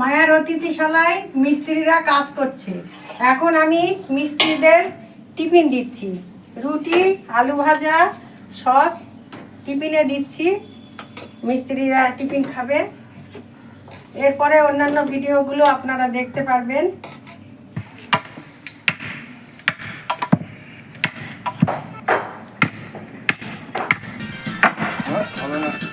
মায়ার অতিথিশালায় মিস্ত্রিরা কাজ করছে। এখন আমি মিস্ত্রিদের টিফিন দিচ্ছি। রুটি, আলু ভাজা, সস টিফিনে দিচ্ছি। মিস্ত্রিরা টিফিন খাবে। এরপরে অন্যান্য ভিডিওগুলো আপনারা দেখতে পারবেন। ওদের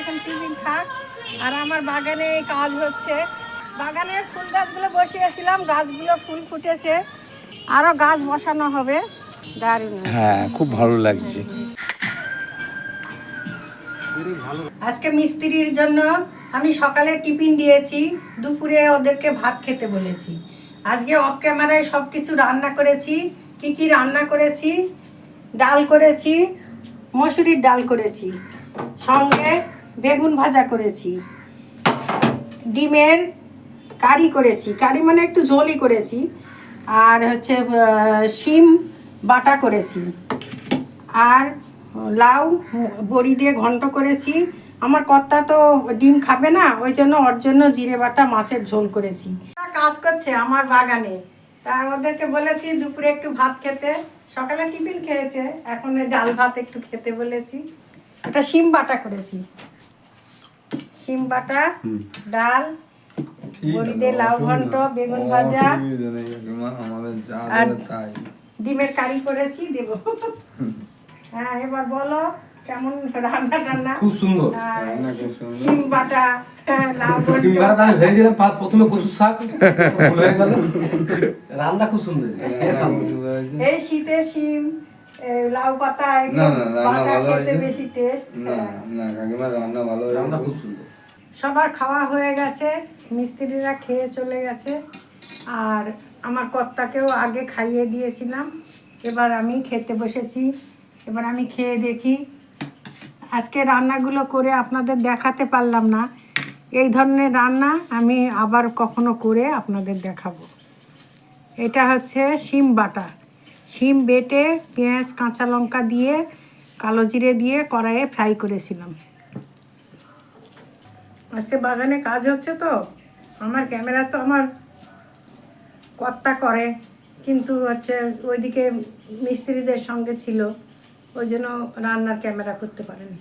এখন টিফিন থাক। আর আমার বাগানে কাজ হচ্ছে। বাগানে ফুল গাছগুলো বসিয়েছিলাম গাছগুলো ফুল ফুটেছে। আরও গাছ বসানো হবে। দারুণ হ্যাঁ খুব ভালো লাগছে। আজকে মিস্ত্রির জন্য আমি সকালে টিফিন দিয়েছি দুপুরে ওদেরকে ভাত খেতে বলেছি। আজকে অফ ক্যামেরায় সব কিছু রান্না করেছি কি কি রান্না করেছি? ডাল করেছি মসুরির ডাল করেছি। সঙ্গে বেগুন ভাজা করেছি। ডিমের কারি করেছি। কারি মানে একটু ঝোলই করেছি। আর হচ্ছে শিম বাটা করেছি। আর লাউ বড়ি দিয়ে ঘন্ট করেছি। আমার কর্তা তো ডিম খাবে না, ওই জন্য ওর জন্য জিরে বাটা মাছের ঝোল করেছি। কাজ করছে আমার বাগানে। তা ওদেরকে বলেছি, দুপুরে একটু ভাত খেতে। সকালে টিফিন খেয়েছে, এখন ডাল ভাত একটু খেতে বলেছি। এটা শিম বাটা করেছি। শিম বাটা ডাল বড়ি দিয়ে লাউ ঘন্ট বেগুন ভাজা। আর- ডিমের কারি করেছি দেব। হ্যাঁ এবার বলো কেমন রান্না টান্না? খুব সুন্দর। শিম বাটা হ্যাঁ, প্রথমে কচু শাক হয়ে রান্না খুব সুন্দর। এই শীতে শিম এ, লাউ পাতা না, না, খেতে বেশি টেস্ট না না কাকিমা রান্না ভালো রান্না খুব সুন্দর। সবার খাওয়া হয়ে গেছে মিস্ত্রিরা খেয়ে চলে গেছে। আর আমার কর্তাকেও আগে খাইয়ে দিয়েছিলাম। এবার আমি খেতে বসেছি। এবার আমি খেয়ে দেখি। আজকে রান্নাগুলো করে আপনাদের দেখাতে পারলাম না। এই ধরনের রান্না আমি আবার কখনো করে আপনাদের দেখাবো। এটা হচ্ছে শিম বাটা। শিম বেটে, পেঁয়াজ, কাঁচা লঙ্কা দিয়ে, কালো জিরে দিয়ে কড়াইয়ে ফ্রাই করেছিলাম। আজকে বাগানে কাজ হচ্ছে তো, আমার ক্যামেরা তো আমার কর্তা করে, কিন্তু হচ্ছে ওইদিকে মিস্ত্রিদের সঙ্গে ছিল, ওই জন্য রান্নার ক্যামেরা করতে পারেনি।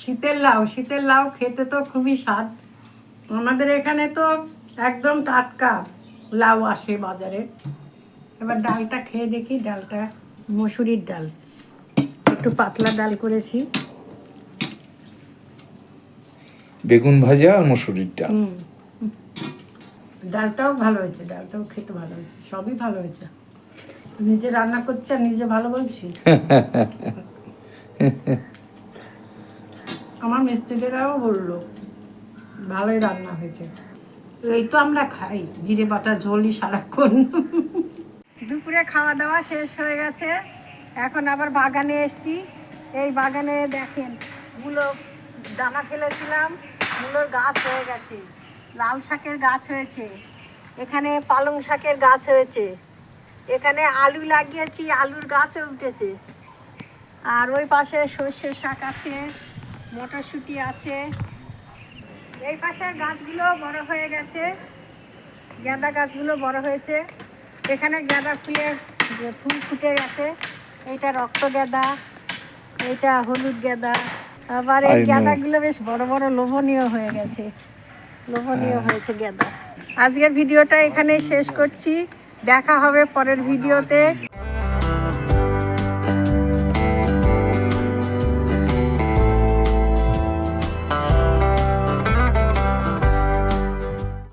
শীতের লাউ শীতের লাউ খেতে তো খুবই স্বাদ। আমাদের এখানে তো একদম টাটকা লাউ আসে বাজারে। এবার ডালটা খেয়ে দেখি ডালটা মসুরির ডাল। একটু পাতলা ডাল করেছি। বেগুন ভাজা আর মসুরির ডাল। ডালটাও ভালো হয়েছে ডালটাও খেতে ভালো হয়েছে সবই ভালো হয়েছে। নিজে রান্না করছি আর নিজে ভালো বলছি? আমার মিস্ত্রিরাও বলল ভালোই রান্না হয়েছে। এই তো আমরা খাই জিরে বাটা ঝোলই সারাক্ষণ। দুপুরে খাওয়া দাওয়া শেষ হয়ে গেছে। এখন আবার বাগানে এসছি। এই বাগানে দেখেন, মূলো দানা ফেলেছিলাম, মূলোর গাছ হয়ে গেছে, লাল শাকের গাছ হয়েছে, এখানে পালং শাকের গাছ হয়েছে, এখানে আলু লাগিয়েছি, আলুর গাছও উঠেছে। আর ওই পাশে সর্ষের শাক আছে, মটরশুঁটি আছে। এই পাশের গাছগুলো বড় হয়ে গেছে, গাঁদা গাছগুলো বড় হয়েছে। এখানে গাঁদা ফুলের যে ফুল ফুটে গেছে এইটা রক্ত গাঁদা এইটা হলুদ গাঁদা। আবার এই. গাঁদাগুলো বেশ বড় বড় লোভনীয় হয়ে গেছে। লোভনীয় হয়েছে গাঁদা। আজকের ভিডিওটা এখানে শেষ করছি। দেখা হবে পরের ভিডিওতে।